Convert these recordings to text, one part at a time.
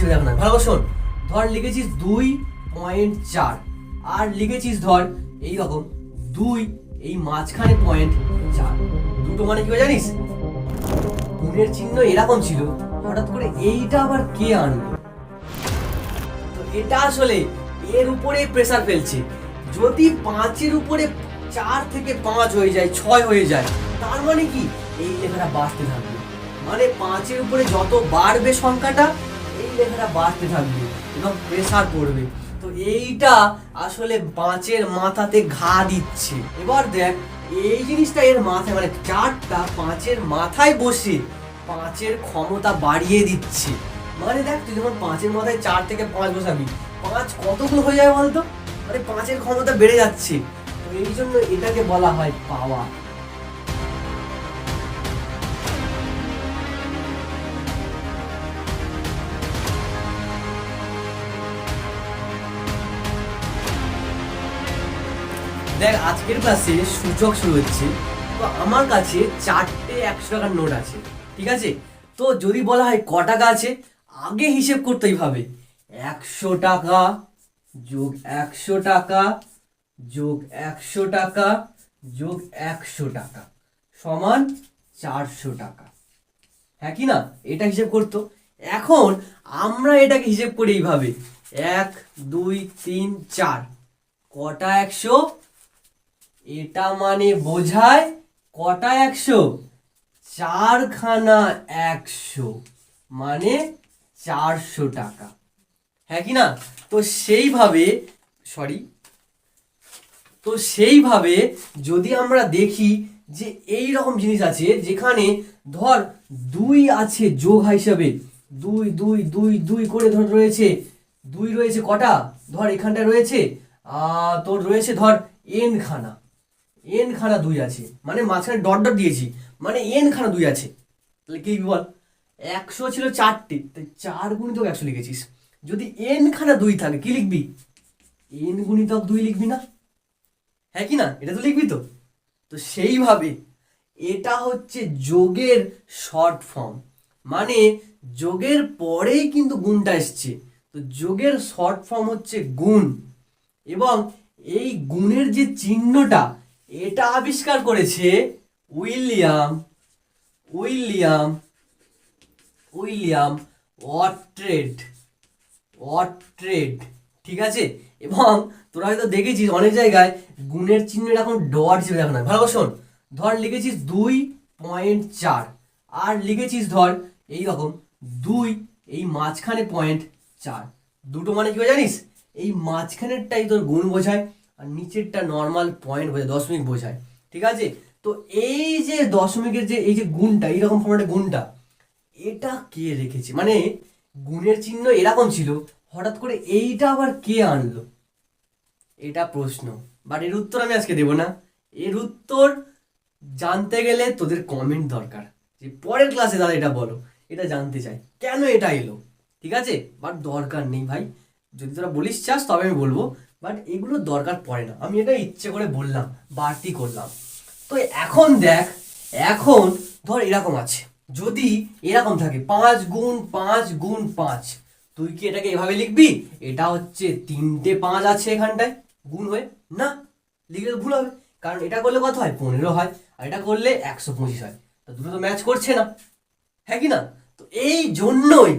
হিসেবে দেখো না ভালো শোন। ধর লিখেছিস দুই পয়েন্ট চার। আর লিখেছিস ধর এই রকম দুই, এই মাঝখানে পয়েন্ট চার। দুটো মানে কি জানিস? গুণের চিহ্ন এরকম ছিল, হঠাৎ করে এইটা আবার কে আনলো তো এটা আসলে এর উপরে প্রেসার ফেলছে। যদি পাঁচের উপরে চার থেকে পাঁচ হয়ে যায়, ছয় হয়ে যায়, তার মানে কি? এই লেখাটা বাড়তে থাকবে। মানে পাঁচের উপরে যত বাড়বে সংখ্যাটা এই লেখাটা বাড়তে থাকবে এবং প্রেসার পড়বে। তো এইটা আসলে পাঁচের মাথাতে ঘা দিচ্ছে। এবার দেখ, এই জিনিসটা এর মাথায় মানে চারটা পাঁচের মাথায় বসে পাঁচের ক্ষমতা বাড়িয়ে দিচ্ছে। মানে দেখ, তুই যখন পাঁচের মাথায় চার থেকে পাঁচ বসাবি, পাঁচ কতগুলো হয়ে যাবে বলতো? মানে পাঁচের ক্ষমতা বেড়ে যাচ্ছে। তো এই জন্য এটাকে বলা হয় পাওয়া দেখ, আজকের ক্লাসে সূচক শুরু হচ্ছে। তো আমার কাছে চারটে একশো টাকার নোট আছে, ঠিক আছে? তো যদি বলা হয় ক টাকা আছে, আগে হিসেব করতেই হবে। একশো টাকা যোগ একশো টাকা, যোগ একশো টাকা, যোগ একশো টাকা, সমান চারশো টাকা। হ্যাঁ কি না? এটা হিসেব করতো। এখন আমরা এটাকে হিসেব করি এইভাবে। এক, দুই, তিন, চার। কটা একশো? এটা মানে বোঝায় কটা একশো? চারখানা একশো। মানে চারশো টাকা। হ্যাঁ কি না? তো সেইভাবে সরি তো সেইভাবে যদি আমরা দেখি যে এই রকম জিনিস আছে, যেখানে ধর দুই আছে যোগ হিসাবে, দুই দুই দুই দুই করে ধর রয়েছে, দুই রয়েছে কটা? ধর এখানটা রয়েছে তোর রয়েছে ধর এন খানা এন খানা দুই আছে। মানে মাঝখানে ডট ডট দিয়েছি। মানে এন খানা দুই আছে। তাহলে কি বল? একশো ছিল চারটে। তাই চার গুণিতক একশো লিখেছিস। যদি এন খানা দুই থাকে, কি লিখবি? এন গুণিতক দুই লিখবি না? হ্যাঁ কি না? এটা তো লিখবি তো। তো সেইভাবে এটা হচ্ছে যোগের শর্ট ফর্ম। মানে যোগের পরেই কিন্তু গুণটা এসছে। তো যোগের শর্ট ফর্ম হচ্ছে গুণ। এবং এই গুণের যে চিহ্নটা এটা আবিষ্কার করেছে উইলিয়াম উইলিয়াম উইলিয়াম ওয়াট্রেড ওয়াট্রেড ঠিক আছে? এবং তোরা হয়তো দেখেছিস অনেক জায়গায় গুণের চিহ্ন এখন ডট হিসেবে দেখো না ভালো শোন। ধর লিখেছিস দুই পয়েন্ট চার, আর লিখেছিস ধর এই রকম দুই এই মাঝখানে পয়েন্ট চার। দুটো মানে কি জানিস? এই মাঝখানেরটাই তোর গুণ বোঝায়। আর নিচেরটা নর্মাল পয়েন্ট বোঝায়, দশমিক বোঝায়, ঠিক আছে? তো এই যে দশমিকের যে, এই যে গুণটা, এইরকম ফর্মেটে গুণটা, এটা কে রেখেছে? মানে গুণের চিহ্ন এরকম ছিল, হঠাৎ করে এইটা আবার কে আনলো? এটা প্রশ্ন। বাট এর উত্তর আমি আজকে দেবো না। এর উত্তর জানতে গেলে তোদের কমেন্ট দরকার। যে পরের ক্লাসে দাদা এটা বলো, এটা জানতে চাই। কেন এটা এলো? ঠিক আছে? বাট দরকার নেই ভাই। যদি তোরা বলিস চাস, তবে আমি বলব। বাট এগুলো দরকার পড়ে না। আমি এটা ইচ্ছে করে বললাম, বাড়তি করলাম। তো এখন দেখ, এখন ধর এরকম আছে। যদি এরকম থাকে, পাঁচ গুণ পাঁচ গুণ পাঁচ, তুই কি এটাকে এভাবে লিখবি? এটা হচ্ছে তিনটে পাঁচ আছে এখানটায়, গুণ হয়ে, না, লিখলে ভুল হবে। কারণ এটা করলে কত হয়? পনেরো হয়, আর এটা করলে একশো পঁচিশ হয়। তো দুটো তো ম্যাচ করছে না। হ্যাঁ কি না? তো এই জন্যই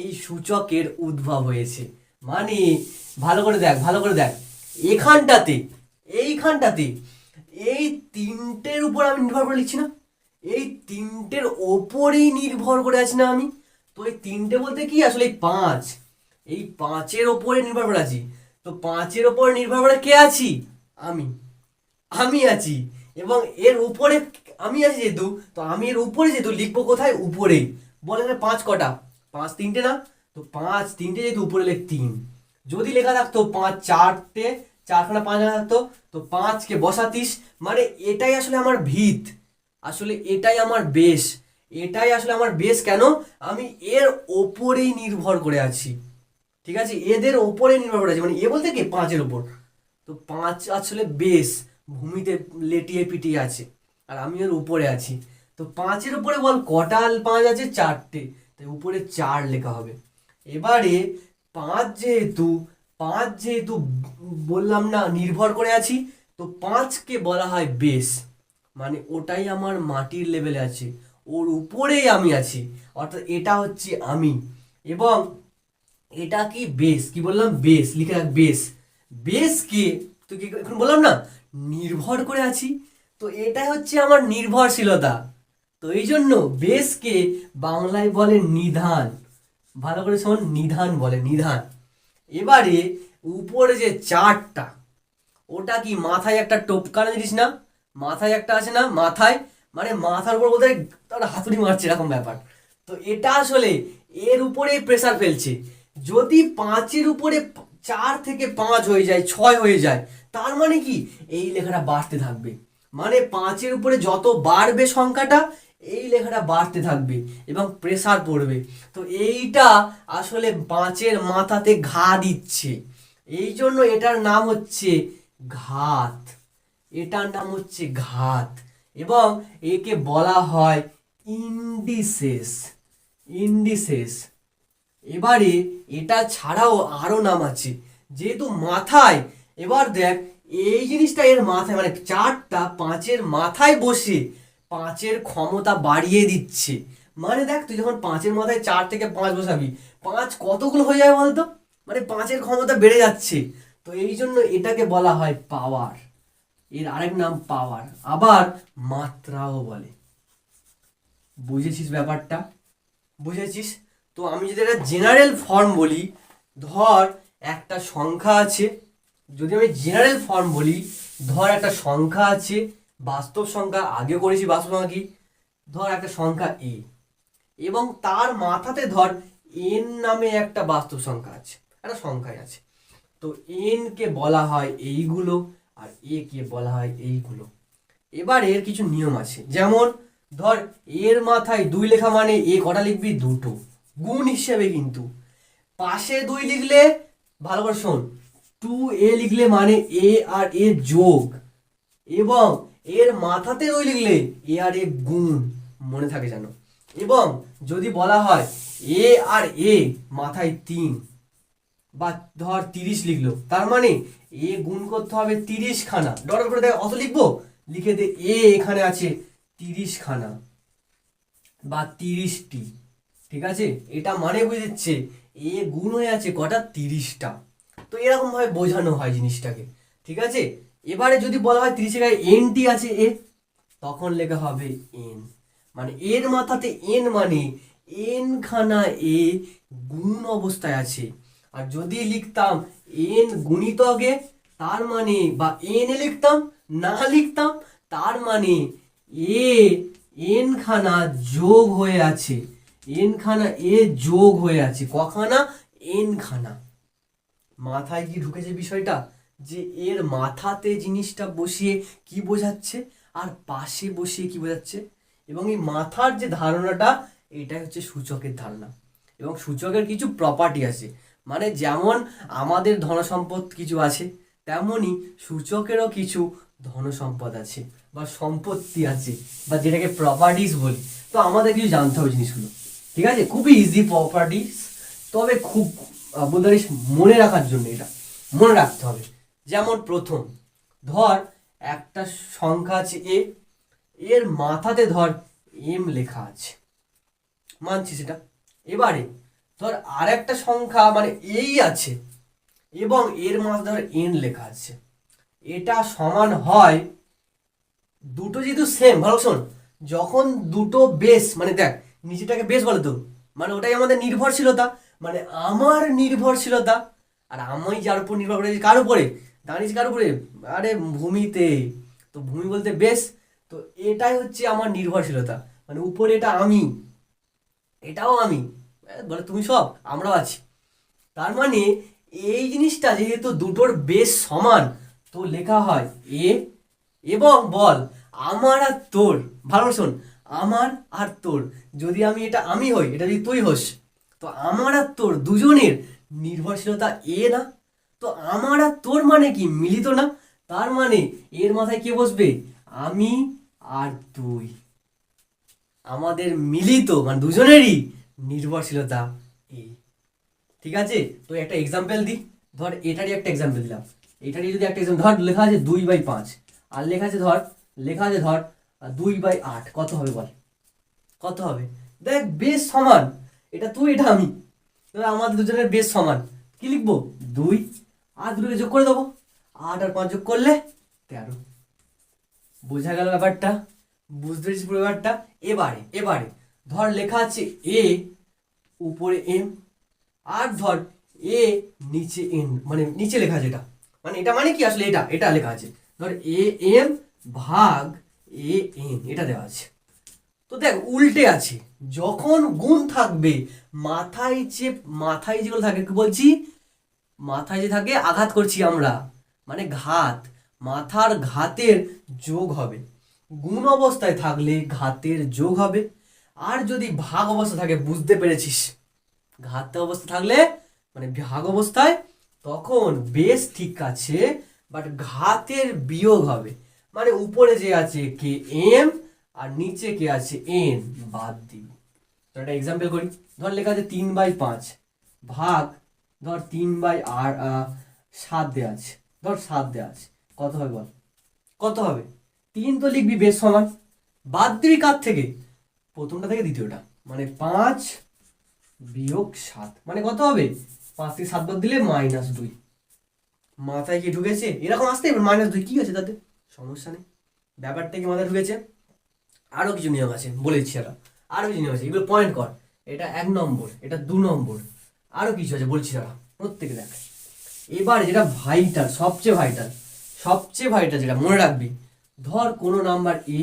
এই সূচকের উদ্ভব হয়েছে। মানে ভালো করে দেখ, ভালো করে দেখ। এখানটাতে, এইখানটাতে, এই তিনটের উপর আমি নির্ভর করে লিখছি না। এই তিনটের ওপরেই নির্ভর করে আছি না আমি। তো এই তিনটে বলতে কি? আসলে এই পাঁচ। এই পাঁচের ওপরে নির্ভর করে আছি। তো পাঁচের ওপরে নির্ভর করে কে আছি? আমি। আমি আছি। এবং এর উপরে আমি আছি যেহেতু, তো আমি এর উপরে যেহেতু লিখব কোথায়? উপরে। বলে পাঁচ কটা? পাঁচ তিনটে না? তো পাঁচ, তিনটে যেহেতু উপরে লেখ তিন। যদি লেখা থাকতো পাঁচ, চারটে, চারখানা পাঁচ লেখা থাকতো, তো পাঁচকে বসাতিস। মানে এটাই আসলে আমার ভিত। আসলে এটাই আমার বেশ। এটাই আসলে আমার বেশ কেন? আমি এর ওপরেই নির্ভর করে আছি। ঠিক আছে? এদের ওপরে নির্ভর করে আছে। মানে এ বলতে কি? পাঁচের ওপর। তো পাঁচ আসলে বেশ। ভূমিতে লেটিয়ে পিটিয়ে আছে। আর আমি এর উপরে আছি। তো পাঁচের উপরে বল কটাল পাঁচ আছে? চারটে। তাই উপরে চার লেখা হবে। এবারে পাঁচ যেহেতু পাঁচ যেহেতু বললাম না নির্ভর করে আছি, তো পাঁচকে বলা হয় বেস মানে ওটাই আমার মাটির লেভেলে আছে, ওর উপরেই আমি আছি, অর্থাৎ এটা হচ্ছে আমি। এবং এটা কি বেস কি বললাম? বেস লিখে রাখ বেস বেস কে তো কি এখন বললাম না? নির্ভর করে আছি, তো এটা হচ্ছে আমার নির্ভরশীলতা। তো এই জন্য বেসকে বাংলায় বলে নিধান। ভালো করে শোন, নিধান বলে, নিধান। এবারে উপরে যে চারটা, ওটা কি মাথায় একটা টোপকানো জিনিস না? মাথায় একটা আছে না? মাথায়? মানে মাথার উপর বলতে তার হাতুড়ি মারছে এরকম ব্যাপার। তো এটা আসলে এর উপরে প্রেসার ফেলছে। যদি পাঁচের উপরে চার থেকে পাঁচ হয়ে যায়, ছয় হয়ে যায়, তার মানে কি? এই লেখাটা বাড়তে থাকবে। মানে পাঁচের উপরে যত বাড়বে সংখ্যাটা এই লেখাটা বাড়তে থাকবে এবং প্রেসার পড়বে। তো এইটা আসলে পাঁচের মাথাতে ঘা দিচ্ছে। এই জন্য এটার নাম হচ্ছে ঘাত। এটার নাম হচ্ছে ঘাত এবং একে বলা হয় ইন্ডিসেস ইন্ডিসেস এবারে এটা ছাড়াও আরও নাম আছে। যেহেতু মাথায়, এবার দেখ, এই জিনিসটা এর মাথায় মানে চারটা পাঁচের মাথায় বসে পাঁচের ক্ষমতা বাড়িয়ে দিচ্ছে। মানে দেখ, তুই যখন পাঁচের মাথায় চার থেকে পাঁচ বসাবি, পাঁচ কতগুলো হয়ে যায় বলতো? মানে পাঁচের ক্ষমতা বেড়ে যাচ্ছে। তো এই জন্য এটাকে বলা হয় পাওয়ার এর আরেক নাম পাওয়ার আবার মাত্রাও বলে। বুঝেছিস ব্যাপারটা? বুঝেছিস? তো আমি যদি একটা জেনারেল ফর্ম বলি, ধর একটা সংখ্যা আছে। যদি আমি জেনারেল ফর্ম বলি, ধর একটা সংখ্যা আছে বাস্তব সংখ্যা আগে করেছি বাস্তব সংখ্যা কি? ধর একটা সংখ্যা এ এবং তার মাথাতে ধর এন নামে একটা বাস্তব সংখ্যা আছে, একটা সংখ্যায় আছে। তো এন কে বলা হয় এইগুলো আর এ কে বলা হয় এইগুলো। এবার এর কিছু নিয়ম আছে, যেমন ধর এর মাথায় দুই লেখা মানে এ কটা লিখবি? দুটো। গুণ হিসেবে কিন্তু পাশে দুই লিখলে, ভালো করে শোন টু এ লিখলে মানে এ আর এ যোগ এবং এর মাথাতে ওই লিখলে এ আর এ গুণ মনে থাকে যেন। এবং যদি বলা হয় এ আর এ মাথায় তিন বা ধর তিরিশ লিখলো, তার মানে এ গুণ করতে হবে তিরিশ খানা ডট করে দেখ, অত লিখব? লিখে দে, এ এখানে আছে তিরিশ খানা বা তিরিশটি, ঠিক আছে? এটা মানে বুঝে দিচ্ছে এ গুণ হয়ে আছে কটা? তিরিশটা। তো এরকম ভাবে বোঝানো হয় জিনিসটাকে, ঠিক আছে? এবারে যদি বলা হয় তিরিশ জায়গায় এনটি আছে এ তখন লেখা হবে এন মানে এর মাথাতে এন মানে এন খানা এ গুণ অবস্থায় আছে। আর যদি লিখতাম এন গুণিত গুণিতকে তার মানে বা এন লিখতাম, না লিখতাম, তার মানে এ এন খানা যোগ হয়ে আছে। এন খানা এ যোগ হয়ে আছে। কখানা এন খানা। মাথায় কি ঢুকেছে বিষয়টা? যে এর মাথাতে জিনিসটা বসিয়ে কি বোঝাচ্ছে? আর পাশে বসিয়ে কি বোঝাচ্ছে? এবং এই মাথার যে ধারণাটা, এটাই হচ্ছে সূচকের ধারণা। এবং সূচকের কিছু প্রপার্টি আছে। মানে যেমন আমাদের ধনসম্পদ কিছু আছে, তেমনই সূচকেরও কিছু ধনসম্পদ আছে বা সম্পত্তি আছে বা যেটাকে প্রপার্টিস বলি। তো আমাদের কিছু জানতে হবে জিনিসগুলো। ঠিক আছে? খুবই ইজি প্রপার্টিস তবে খুব বলতে পারিস মনে রাখার জন্য এটা। মনে রাখতে হবে। যেমন প্রথম, ধর একটা সংখ্যা আছে এ এর মাথাতে ধর এম লেখা আছে। মানছি সেটা এবারে ধর আর একটা সংখ্যা মানে এই আছে এবং এর মাথায় ধর এন লেখা আছে। এটা সমান হয় দুটো যেহেতু সেম ভালো শোন, যখন দুটো বেস মানে দেখ, নিচেটাকে বেস বলে তো মানে ওটাই আমাদের নির্ভরশীলতা মানে আমার নির্ভরশীলতা, আর আমি যার উপর নির্ভর করে, কার উপরে? দাঁড়িয়েছি কার উপরে? আরে ভূমিতে। তো ভূমি বলতে বেশ, তো এটাই হচ্ছে আমার নির্ভরশীলতা। মানে উপরে এটা আমি, এটাও আমি। বলে তুমি সব, আমরাও আছি। তার মানে এই জিনিসটা যেহেতু দুটোর বেশ সমান, তো লেখা হয় এ এবং বল। আমার আর তোর, ভালো শোন, আমার আর তোর, যদি আমি এটা আমি হই, এটা যদি তুই হোস, তো আমার আর তোর দুজনের নির্ভরশীলতা এ না? তো আমার আর তোর মানে কি? মিলিত না? তার মানে এর মাথায় কে বসবে? আমি আর তুই। আমাদের মিলিত মানে দুজনেরই নির্ভরশীলতা এই। ঠিক আছে? তো একটা এক্সাম্পল দিই। ধর, এটারই একটা এক্সাম্পল দিলাম। এটারই যদি একটা এক্সাম্পল ধর, লেখা আছে দুই বাই পাঁচ। আর লেখা আছে, ধর, লেখা আছে, ধর, দুই বাই আট। কত হবে বল? কত হবে? দেখ, বেশ সমান। এটা তুই, এটা আমি। আমাদের দুজনের বেশ সমান। কি লিখব? দুই আর দুটোকে যোগ করে দেবো। আট আর পাঁচ যোগ করলে তেরো। বোঝা গেল ব্যাপারটা? বুঝতে পেরেছিস পুরো ব্যাপারটা? এবারে এবারে, ধর লেখা আছে এ উপরে এম আর ধর এ নিচে এন মানে নিচে লেখা আছে এটা। মানে এটা মানে কি? আসলে এটা এটা লেখা আছে। ধর এ এম ভাগ এ এন এটা দেওয়া আছে। তো দেখ, উল্টে আছে। যখন গুণ থাকবে, মাথায় যে, মাথায় যেগুলো থাকে, কি বলছি? মাথায় যে থাকে, আঘাত করছি আমরা। মানে ঘাত। মাথার ঘাতের যোগ হবে। গুণ অবস্থায় থাকলে ঘাতের যোগ হবে। আর যদি ভাগ অবস্থা থাকে, বুঝতে পেরেছিস? ঘাত অবস্থা থাকলে মানে ভাগ অবস্থায়, তখন বেশ ঠিক আছে বাট ঘাতের বিয়োগ হবে। মানে উপরে যে আছে কে এম, আর নিচে কে আছে এন, বাদ দিবি তো একটা এক্সাম্পল করি। ধর লেখা আছে তিন বাই পাঁচ। ভাগ ধর তিন বাই আর সাত দেওয়া আছে। ধর সাত দেওয়া আছে। কত হবে বল? কত হবে? তিন তো লিখবি বেশ সমান। বাদ দিবি কার থেকে? প্রথমটা থেকে দ্বিতীয়টা। মানে পাঁচ বিয়োগ সাত। মানে কত হবে? পাঁচ থেকে সাত বাদ দিলে মাইনাস দুই। মাথায় কি ঢুকেছে? এরকম আসতে মাইনাস দুই। কি আছে তাতে? সমস্যা নেই। ব্যাপারটা কি মাথায় ঢুকেছে? আরও কিছু নিয়ম আছে বলে দিচ্ছি আরও কিছু নিয়ম আছে। এগুলো পয়েন্ট কর। এটা এক নম্বর, এটা দু নম্বর। আরও কিছু আছে, বলছি দাঁড়া প্রত্যেকে দেখ এবার যেটা ভাইটাল সবচেয়ে ভাইটাল সবচেয়ে ভাইটাল যেটা মনে রাখবি, ধর কোনো নাম্বার এ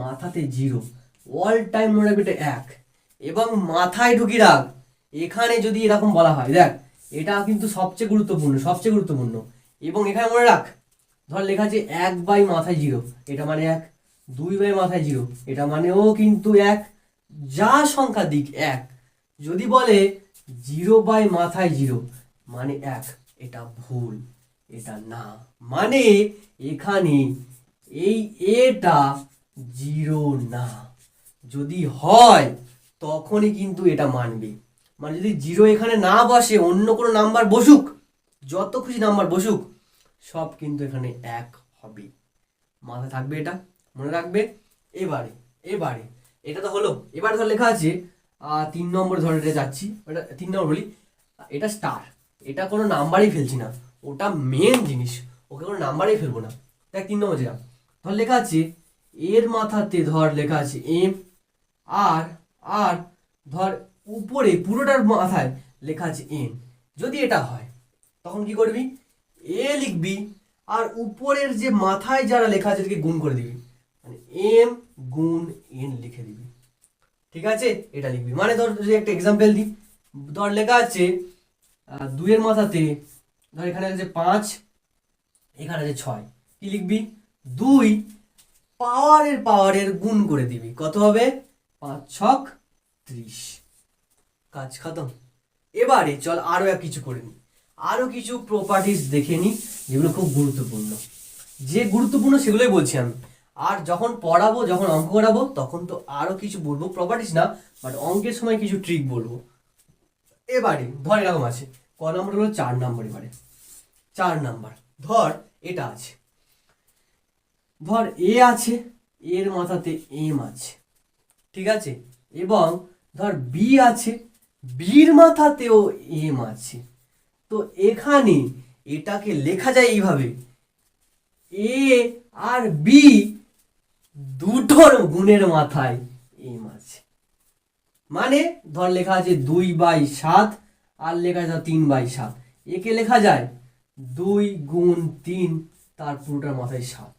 মাথাতে জিরো অল টাইম মনে রাখবি এটা এক, এবং মাথায় ঢুকি রাখ, এখানে যদি এরকম বলা হয়, দেখ, এটা কিন্তু সবচেয়ে গুরুত্বপূর্ণ সবচেয়ে গুরুত্বপূর্ণ, এবং এখানে মনে রাখ, ধর লেখা আছে এক বাই মাথায় জিরো এটা মানে এক, দুই বাই মাথায় জিরো এটা মানেও কিন্তু এক, যা সংখ্যা দিক এক, যদি বলে জিরো বাই মাথায় জিরো মানে এক। এটা ভুল, এটা না। মানে এখানে এই এটা জিরো না। যদি হয়, তখনই কিন্তু এটা মানবে। মানে যদি জিরো এখানে না বসে, অন্য কোনো নাম্বার বসুক, যত খুশি নাম্বার বসুক, সব কিন্তু এখানে এক হবে। মাথায় থাকবে এটা, মনে রাখবে? এবারে এবারে। এটা তো হলো। এবারে ধর লেখা আছে তিন নম্বর ধরে এটা যাচ্ছি। এটা তিন নম্বর বলি, এটা স্টার এটা কোনো নাম্বারই ফেলছি না। ওটা মেন জিনিস, ওকে কোনো নাম্বারই ফেলব না। দেখ, তিন নম্বর যেটা। ধর লেখা আছে, এর মাথাতে ধর লেখা আছে, এম, আর আর ধর উপরে, পুরোটার মাথায় লেখা আছে এন। যদি এটা হয়, তখন কি করবি? এ লিখবি, আর উপরের যে মাথায় যারা লেখা আছে গুণ করে দিবি। মানে এম গুণ এন লিখে দিবি। ঠিক আছে? এটা লিখবি। মানে ধর যদি একটা এক্সাম্পল দিই, ধর লেখা আছে দুইয়ের মাথাতে, ধর এখানে আছে পাঁচ, এখানে আছে ছয়। কি লিখবি? দুই পাওয়ারের পাওয়ারের গুণ করে দিবি। কত হবে? পাঁচ ছক ত্রিশ। কাজ খতম। এবারে চল আরও এক কিছু করে নি আরও কিছু প্রপার্টিস দেখে নি যেগুলো খুব গুরুত্বপূর্ণ। যে গুরুত্বপূর্ণ সেগুলোই বলছি আমি। আর যখন পড়াবো, যখন অঙ্ক করাবো, তখন তো আরও কিছু বলব। প্রপার্টিস না বাট অঙ্কের সময় কিছু ট্রিক বলব। এবারে, ধর এরকম আছে। ক নম্বর হলো চার নম্বর এবারে। চার নাম্বার ধর এটা আছে। ধর এ আছে, এর মাথাতে এম আছে। ঠিক আছে? এবং ধর বি আছে বির মাথাতেও এম আছে। তো এখানে এটাকে লেখা যায় এইভাবে। এ আর বি দুটোর গুণের মাথায় এম আছে মানে ধর লেখা আছে দুই বাই সাত, আর লেখা আছে তিন বাই সাত। একে লেখা যায় দুই গুণ তিন, তার পুরোটার মাথায় সাত।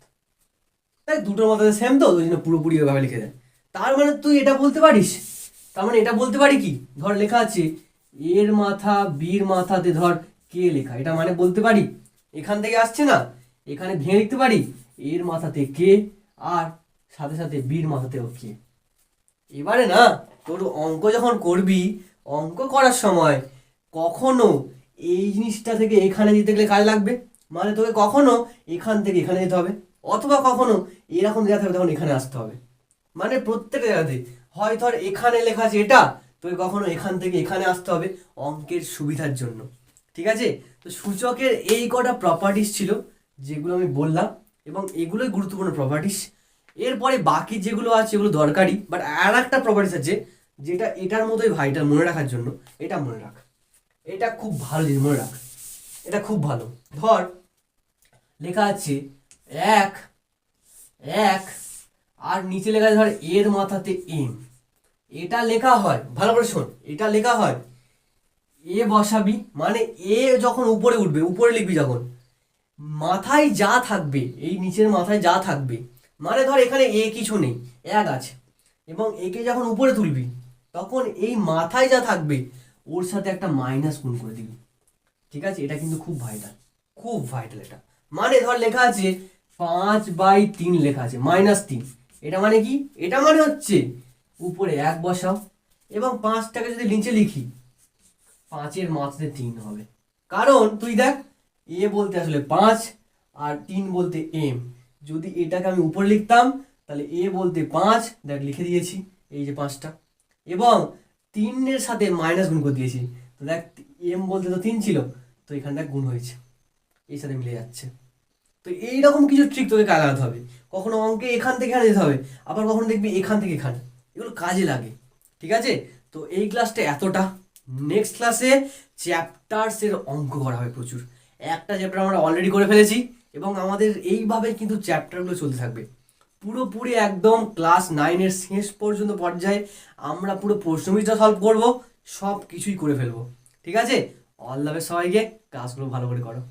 তাই দুটোর মাথায় সেম তো, ওই জন্য পুরোপুরি ওইভাবে লিখে দেয়। তার মানে তুই এটা বলতে পারিস? তার মানে এটা বলতে পারি কি? ধর লেখা আছে এর মাথা বীর মাথাতে ধর কে লেখা। এটা মানে বলতে পারি? এখান থেকে আসছে না? এখানে ভেঙে লিখতে পারি? এর মাথাতে কে? আর সাথে সাথে বীর মাথাতে কে এবারে না, তোর অঙ্ক যখন করবি, অঙ্ক করার সময় কখনো এই জিনিসটা থেকে এখানে দিতে গেলে কাজে লাগবে? মানে তোকে কখনো এখান থেকে এখানে যেতে হবে, অথবা কখনো এরকম যেতে হবে তখন এখানে আসতে হবে। মানে প্রত্যেকটা জায়গাতে। হয় ধর এখানে লেখা আছে এটা, তোকে কখনো এখান থেকে এখানে আসতে হবে অঙ্কের সুবিধার জন্য। ঠিক আছে? তো সূচকের এই কটা প্রপার্টিস ছিল, যেগুলো আমি বললাম, এবং এগুলোই গুরুত্বপূর্ণ প্রপার্টিস এরপরে বাকি যেগুলো আছে এগুলো দরকারি বাট আর একটা প্রপার্টিস আছে যেটা এটার মতোই ভাইটাল মনে রাখার জন্য, এটা মনে রাখ। এটা খুব ভালো জিনিস, মনে রাখ। এটা খুব ভালো। ধর, লেখা আছে এক এক, আর নিচে লেখা আছে ধর এর মাথাতে এম। এটা লেখা হয়, ভালো করে শোন, এটা লেখা হয়, এ বসাবি মানে এ যখন উপরে উঠবে, উপরে লিখবি যখন, মাথায় যা থাকবে, এই নিচের মাথায় যা থাকবে মানে ধর এখানে এ কিছু নেই, এক আছে। এবং একে যখন উপরে তুলবি, তখন এই মাথায় যা থাকবে, ওর সাথে একটা মাইনাস গুণ করে দিবি। ঠিক আছে? এটা কিন্তু খুব ভাইটাল খুব ভাইটাল এটা। মানে ধর লেখা আছে, পাঁচ বাই তিন লেখা আছে মাইনাস তিন। এটা মানে কি? এটা মানে হচ্ছে, উপরে এক বসাও, এবং পাঁচটাকে যদি নিচে লিখি, পাঁচের মাথাতে তিন হবে। কারণ, তুই দেখ, এ বলতে আসলে পাঁচ, আর তিন বলতে এম যদি এটাকে আমি উপরে লিখতাম, তাহলে এ বলতে পাঁচ, দেখ লিখে দিয়েছি, এই যে পাঁচটা। এবং তিনের সাথে মাইনাস গুণ করে দিয়েছি। তো দেখ, এম বলতে তো তিন ছিল, তো এখানটা গুণ হয়েছে। এই সাথে মিলে যাচ্ছে। তো এইরকম কিছু ট্রিক তোকে কাজে লাগাতে হবে। কখনো অঙ্কে এখান থেকে এখানে যেতে হবে, আবার কখনো দেখবি এখান থেকে এখানে। এগুলো কাজে লাগে, ঠিক আছে? তো এই ক্লাসটা এতটা। নেক্সট ক্লাসে চ্যাপ্টার্সের অঙ্ক করা হবে প্রচুর। একটা চ্যাপ্টার আমরা অলরেডি করে ফেলেছি। এবং আমাদের এইভাবে কিন্তু চ্যাপ্টারগুলো চলতে থাকবে। পুরোপুরি একদম ক্লাস নাইনের শেষ পর্যন্ত পর্যায়ে আমরা পুরো প্রশ্নবিদটা সলভ করব সব কিছুই করে ফেলব। ঠিক আছে? অল দ্য সবাইকে ক্লাসগুলো ভালো করে করো।